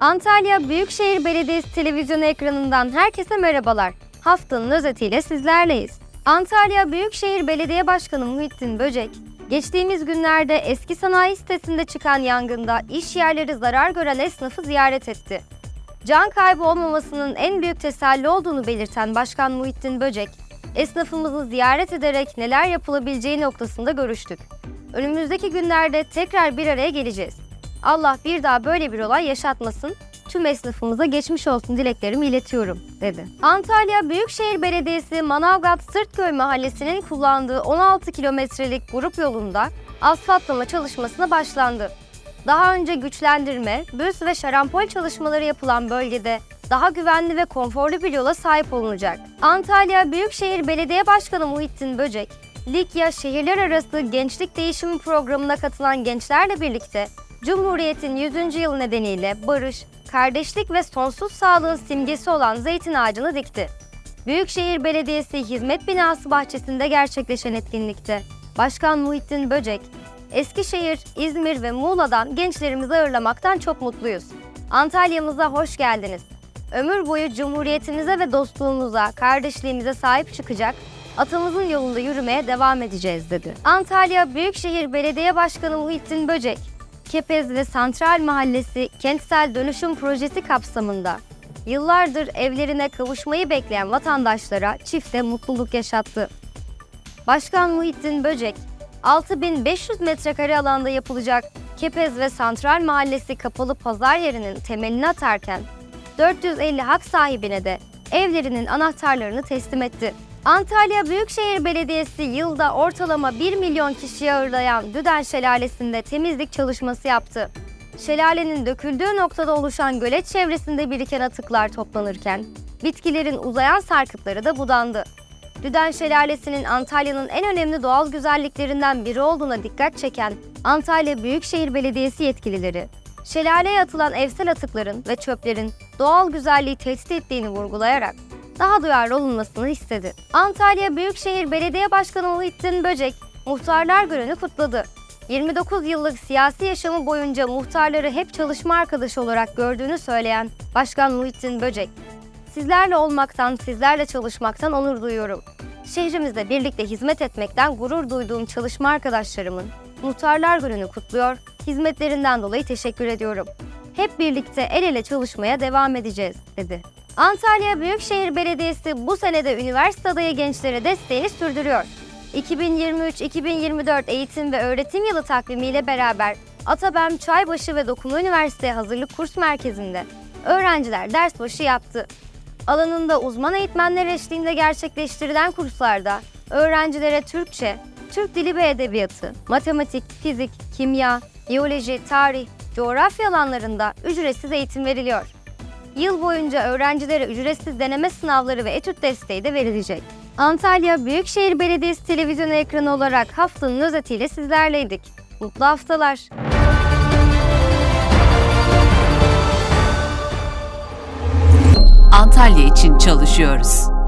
Antalya Büyükşehir Belediyesi televizyon ekranından herkese merhabalar. Haftanın özetiyle sizlerleyiz. Antalya Büyükşehir Belediye Başkanı Muhittin Böcek, geçtiğimiz günlerde eski sanayi sitesinde çıkan yangında iş yerleri zarar gören esnafı ziyaret etti. Can kaybı olmamasının en büyük teselli olduğunu belirten Başkan Muhittin Böcek, esnafımızı ziyaret ederek neler yapılabileceği noktasında görüştük. Önümüzdeki günlerde tekrar bir araya geleceğiz. Allah bir daha böyle bir olay yaşatmasın. Tüm esnafımıza geçmiş olsun dileklerimi iletiyorum, dedi. Antalya Büyükşehir Belediyesi Manavgat Sırtköy Mahallesi'nin kullandığı 16 kilometrelik grup yolunda asfaltlama çalışmasına başlandı. Daha önce güçlendirme, büz ve şarampol çalışmaları yapılan bölgede daha güvenli ve konforlu bir yola sahip olunacak. Antalya Büyükşehir Belediye Başkanı Muhittin Böcek, Likya Şehirler Arası Gençlik Değişimi Programı'na katılan gençlerle birlikte Cumhuriyet'in 100. yılı nedeniyle barış, kardeşlik ve sonsuz sağlığın simgesi olan zeytin ağacını dikti. Büyükşehir Belediyesi Hizmet Binası bahçesinde gerçekleşen etkinlikte Başkan Muhittin Böcek, Eskişehir, İzmir ve Muğla'dan gençlerimizi ağırlamaktan çok mutluyuz. Antalya'mıza hoş geldiniz. Ömür boyu Cumhuriyetimize ve dostluğumuza, kardeşliğimize sahip çıkacak, atamızın yolunda yürümeye devam edeceğiz dedi. Antalya Büyükşehir Belediye Başkanı Muhittin Böcek, Kepez ve Santral Mahallesi Kentsel Dönüşüm Projesi kapsamında yıllardır evlerine kavuşmayı bekleyen vatandaşlara çifte mutluluk yaşattı. Başkan Muhittin Böcek, 6500 metrekare alanda yapılacak Kepez ve Santral Mahallesi kapalı pazar yerinin temelini atarken 450 hak sahibine de evlerinin anahtarlarını teslim etti. Antalya Büyükşehir Belediyesi yılda ortalama 1 milyon kişiyi ağırlayan Düden Şelalesi'nde temizlik çalışması yaptı. Şelalenin döküldüğü noktada oluşan gölet çevresinde biriken atıklar toplanırken bitkilerin uzayan sarkıtları da budandı. Düden Şelalesi'nin Antalya'nın en önemli doğal güzelliklerinden biri olduğuna dikkat çeken Antalya Büyükşehir Belediyesi yetkilileri, şelaleye atılan evsel atıkların ve çöplerin doğal güzelliği tehdit ettiğini vurgulayarak daha duyarlı olunmasını istedi. Antalya Büyükşehir Belediye Başkanı Muhittin Böcek, Muhtarlar Günü'nü kutladı. 29 yıllık siyasi yaşamı boyunca muhtarları hep çalışma arkadaşı olarak gördüğünü söyleyen Başkan Muhittin Böcek, Sizlerle olmaktan, sizlerle çalışmaktan onur duyuyorum. Şehrimizde birlikte hizmet etmekten gurur duyduğum çalışma arkadaşlarımın Muhtarlar Günü'nü kutluyor, hizmetlerinden dolayı teşekkür ediyorum. Hep birlikte el ele çalışmaya devam edeceğiz, dedi. Antalya Büyükşehir Belediyesi bu senede üniversite adayı gençlere desteğini sürdürüyor. 2023-2024 eğitim ve öğretim yılı takvimiyle beraber Atabem, Çaybaşı ve Dokuma Üniversite Hazırlık Kurs Merkezi'nde öğrenciler ders başı yaptı. Alanında uzman eğitmenler eşliğinde gerçekleştirilen kurslarda öğrencilere Türkçe, Türk Dili ve Edebiyatı, matematik, fizik, kimya, biyoloji, tarih, coğrafya alanlarında ücretsiz eğitim veriliyor. Yıl boyunca öğrencilere ücretsiz deneme sınavları ve etüt desteği de verilecek. Antalya Büyükşehir Belediyesi televizyon ekranı olarak haftanın özetiyle sizlerleydik. Mutlu haftalar. Antalya için çalışıyoruz.